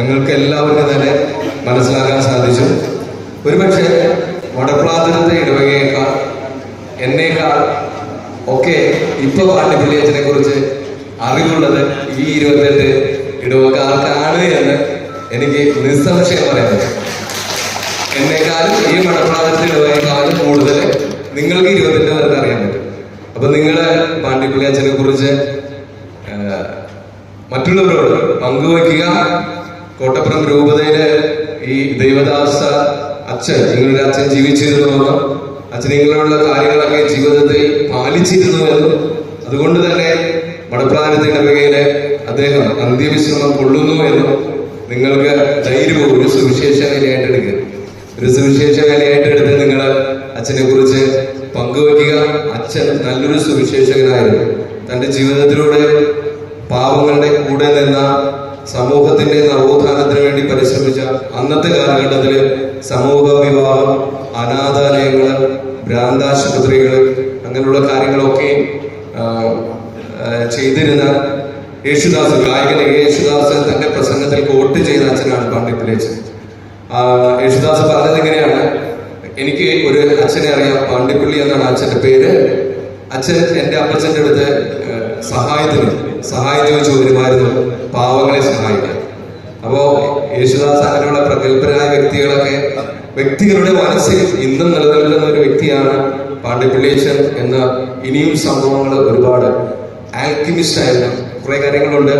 ഞങ്ങൾക്ക് എല്ലാവർക്കും തന്നെ മനസ്സിലാക്കാൻ സാധിച്ചു. ഒരുപക്ഷെ വടപ്ലാതനത്തെ ഇടവകയേക്കാൾ എന്നേക്കാൾ ഒക്കെ ഇപ്പൊ വില്ലേജിനെ കുറിച്ച് അറിവുള്ളത് ഈ ഇരുപത്തെട്ട് ഇടവക്കാർക്കാണ് എന്ന് എനിക്ക് നിസ്സംശയം പറയുന്നത് എന്നേക്കാളും ഈ മടപ്രാതത്തിൽ ഇടവകയെക്കാളും കൂടുതൽ നിങ്ങൾക്ക് ഇരുപത്തെട്ട് പേർക്ക് അറിയാൻ പറ്റും. അപ്പൊ നിങ്ങൾ പാണ്ഡിപ്പള്ളി കുറിച്ച് മറ്റുള്ളവരോട് പങ്കുവയ്ക്കുക. കോട്ടപ്പുറം രൂപതയിലെ ഈ ദൈവദാസ അച്ഛൻ നിങ്ങളുടെ അച്ഛൻ ജീവിച്ചിരുന്നുവെന്നും അച്ഛൻ ഇങ്ങനെയുള്ള കാര്യങ്ങളൊക്കെ ജീവിതത്തിൽ പാലിച്ചിരുന്നുവെന്നും അതുകൊണ്ട് തന്നെ മടപ്രാനത്തെ ഇടവകയിൽ അദ്ദേഹം അന്ത്യവിശ്രമം കൊള്ളുന്നു എന്നും നിങ്ങൾക്ക് ധൈര്യവും ഒരു സുവിശേഷ വിലയായിട്ടെടുക്കുക ഒരു സുവിശേഷ വിലയായിട്ടെടുത്ത് നിങ്ങൾ അച്ഛനെ കുറിച്ച് പങ്കുവയ്ക്കുക. അച്ഛൻ നല്ലൊരു സുവിശേഷകനായിരുന്നു. തന്റെ ജീവിതത്തിലൂടെ പാവങ്ങളുടെ കൂടെ നിന്ന സമൂഹത്തിന്റെ നവോത്ഥാനത്തിന് വേണ്ടി പരിശ്രമിച്ച അന്നത്തെ കാലഘട്ടത്തിൽ സമൂഹ വിവാഹം അനാഥാലയങ്ങൾ ഭ്രാന്താശുപത്രികൾ അങ്ങനെയുള്ള കാര്യങ്ങളൊക്കെ ചെയ്തിരുന്ന യേശുദാസ് ഗായകൻ യേശുദാസ് തന്റെ പ്രസംഗത്തിൽ കോട്ട് ചെയ്ത അച്ഛനാണ് പാണ്ഡിപ്പിലേച്ചൻ യേശുദാസ് പറഞ്ഞത് എങ്ങനെയാണ് എനിക്ക് ഒരു അച്ഛനെ അറിയാം പാണ്ഡിപ്പള്ളി എന്നാണ് അച്ഛന്റെ പേര്. അച്ഛൻ എന്റെ അപ്പച്ചന്റെ അടുത്ത് സഹായത്തിന് സഹായം ചോദിച്ചു വരുമായിരുന്നു പാവങ്ങളെ സഹായിക്കാൻ. അപ്പോ യേശുദാസ് അങ്ങനെയുള്ള പ്രഗത്ഭരായ വ്യക്തികളൊക്കെ വ്യക്തികളുടെ മനസ്സിൽ ഇന്നും നിലനിൽക്കുന്ന ഒരു വ്യക്തിയാണ് പാണ്ഡിപ്പിള്ളേശൻ എന്ന ഇനിയും സംഭവങ്ങൾ ഒരുപാട്. ആൽക്കിമിസ്റ്റ് ആയിരുന്നു. കുറെ കാര്യങ്ങളുണ്ട്.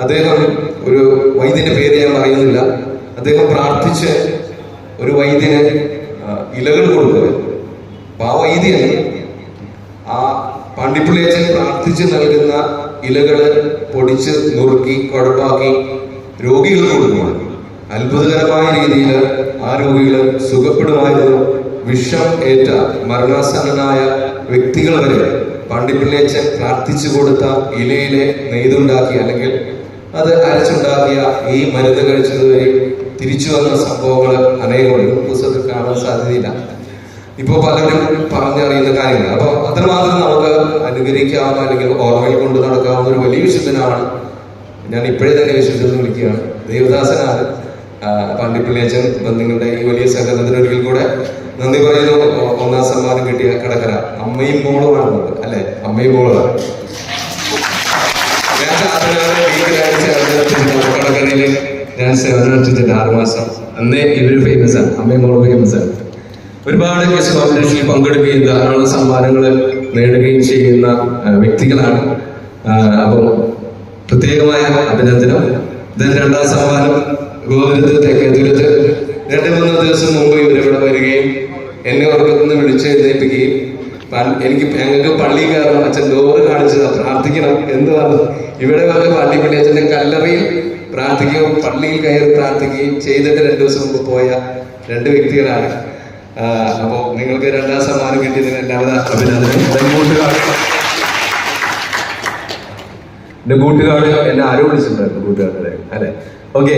അദ്ദേഹം ഒരു വൈദ്യന്റെ പേര് ഞാൻ പറയുന്നില്ല. അദ്ദേഹം പ്രാർത്ഥിച്ച് ഒരു വൈദ്യന് ഇലകൾ കൊടുക്കുക അപ്പൊ ആ വൈദ്യൻ പാണ്ഡിപ്പള്ളിയച്ചൻ പ്രാർത്ഥിച്ച് നൽകുന്ന ഇലകൾ പൊടിച്ച് നുറുക്കി കുഴപ്പാക്കി രോഗികൾക്ക് കൊടുക്കുകയാണ് അത്ഭുതകരമായ രീതിയിൽ ആ രോഗികൾ സുഖപ്പെടുമായിരുന്നു. വിഷം ഏറ്റ മരണാസന്നനായ വ്യക്തികൾ വരെ പാണ്ഡിപ്പള്ളിയച്ചൻ പ്രാർത്ഥിച്ചു കൊടുത്ത ഇലയിലെ നെയ്തുണ്ടാക്കി അല്ലെങ്കിൽ അത് അരച്ചുണ്ടാക്കിയ ഈ മരുന്ന് കഴിച്ചതുവരെ തിരിച്ചു വന്ന സംഭവങ്ങൾ അനേകമുണ്ട്. പുസ്തകത്തിൽ കാണാൻ സാധ്യതയില്ല. ഇപ്പൊ പലരും പറഞ്ഞറിയുന്ന കാര്യങ്ങൾ അപ്പൊ അത്രമാത്രം നമുക്ക് അനുകരിക്കാവുന്ന അല്ലെങ്കിൽ ഓർമ്മയിൽ കൊണ്ട് നടക്കാവുന്ന ഒരു വലിയ വിശുദ്ധനാണ്. ഞാൻ ഇപ്പോഴേ തന്നെ വിശുദ്ധൻ എന്ന് വിളിക്കുകയാണ് ദേവദാസനാണ് ആ, ബന്ധുങ്ങളുടെ ഈ വലിയ സഹകരണത്തിനൊരിക്കൽ കൂടെ നന്ദി പറയുന്നു. ഒന്നാം സമ്മാനം കിട്ടിയ കടക്കര. അമ്മയും മോളുമാണ് അല്ലെ? അമ്മയും മോളുമാണ് ഞാൻ സേവനം ആറ് മാസം അന്നേ ഇവർ ഫേമസ് ആണ്. അമ്മയും മോളും ഫേമസ് ആണ്. ഒരുപാട് കേസ് കോമ്പറ്റീഷനിൽ പങ്കെടുക്കുകയും ധാരാളം സമ്മാനങ്ങൾ നേടുകയും ചെയ്യുന്ന വ്യക്തികളാണ്. അപ്പം അപ്പോൾ പ്രത്യേകമായ അഭിനന്ദനം. ഇതിന് രണ്ടാം സമ്മാനം. ഗോകുലത്ത് തെക്കേതുരത്ത് രണ്ട് മൂന്ന് ദിവസം മുമ്പ് ഇവരിവിടെ വരികയും എന്നെ ഉറക്കത്തുനിന്ന് വിളിച്ച് എഴുന്നേൽപ്പിക്കുകയും എനിക്ക് ഞങ്ങൾക്ക് പള്ളി കയറണം. അച്ഛൻ ഡോറ് കാണിച്ചതാ. പ്രാർത്ഥിക്കണം. എന്ന് പറഞ്ഞു ഇവിടെ വന്ന് പള്ളി പള്ളി അച്ഛന്റെ കല്ലറയിൽ പ്രാർത്ഥിക്കുകയും പള്ളിയിൽ കയറി പ്രാർത്ഥിക്കുകയും ചെയ്തിട്ട് രണ്ട് ദിവസം മുമ്പ് പോയ രണ്ട് വ്യക്തികളാണ്. ആഹ് അപ്പോ നിങ്ങൾക്ക് രണ്ടാം സമ്മാനം കിട്ടിയതിന് എല്ലാവിധ അഭിനന്ദനം കൂട്ടുകാർ എന്നെ ആരോ വിളിച്ചിട്ടുണ്ടായിരുന്നു കൂട്ടുകാരുടെ. അല്ലെ? ഓക്കെ.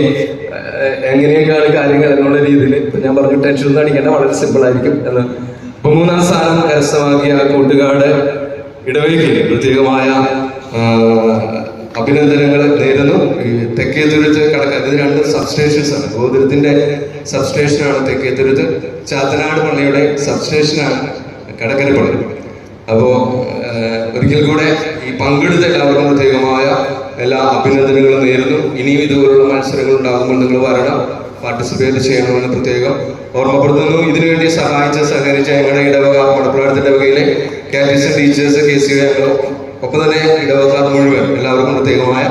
എങ്ങനെയൊക്കെയാണ് കാര്യങ്ങൾ എന്നുള്ള രീതിയിൽ ഞാൻ പറഞ്ഞു ടെൻഷൻ ഒന്നും അടിക്കേണ്ട വളരെ സിമ്പിൾ ആയിരിക്കും എന്ന്. ഇപ്പൊ മൂന്നാം സ്ഥാനം കരസ്ഥമാക്കിയ കൂട്ടുകാട് ഇടവേക്ക് പ്രത്യേകമായ അഭിനന്ദനങ്ങൾ നേരുന്നു ഈ തെക്കേതുരുത്ത് കടക്ക ഇത് രണ്ട് സബ്സ്റ്റേഷൻസ് ആണ്. ഗോപുരത്തിന്റെ സബ്സ്റ്റേഷനാണ് തെക്കേതുരുത്ത് ചാത്തനാട് പള്ളിയുടെ സബ്സ്റ്റേഷനാണ് കടക്കര പള്ളി. അപ്പോൾ ഒരിക്കൽ കൂടെ ഈ പങ്കെടുത്ത എല്ലാവർക്കും പ്രത്യേകമായ എല്ലാ അഭിനന്ദനങ്ങളും നേരുന്നു. ഇനിയും ഇതുപോലുള്ള മത്സരങ്ങൾ ഉണ്ടാകുമ്പോൾ നിങ്ങൾ വരണം. പാർട്ടിസിപ്പേറ്റ് ചെയ്യണമെന്ന് പ്രത്യേകം ഓർമ്മപ്പെടുത്തുന്നു. ഇതിനുവേണ്ടി സഹായിച്ച സഹകരിച്ച ഞങ്ങളുടെ ഇടവക മടപ്പുഴത്തെ ഇടവകയിലെ കാറ്റീഷൻ ടീച്ചേഴ്സ് കെ സി ഒപ്പം തന്നെ ഇടവക്കാർ മുഴുവൻ എല്ലാവർക്കും പ്രത്യേകമായ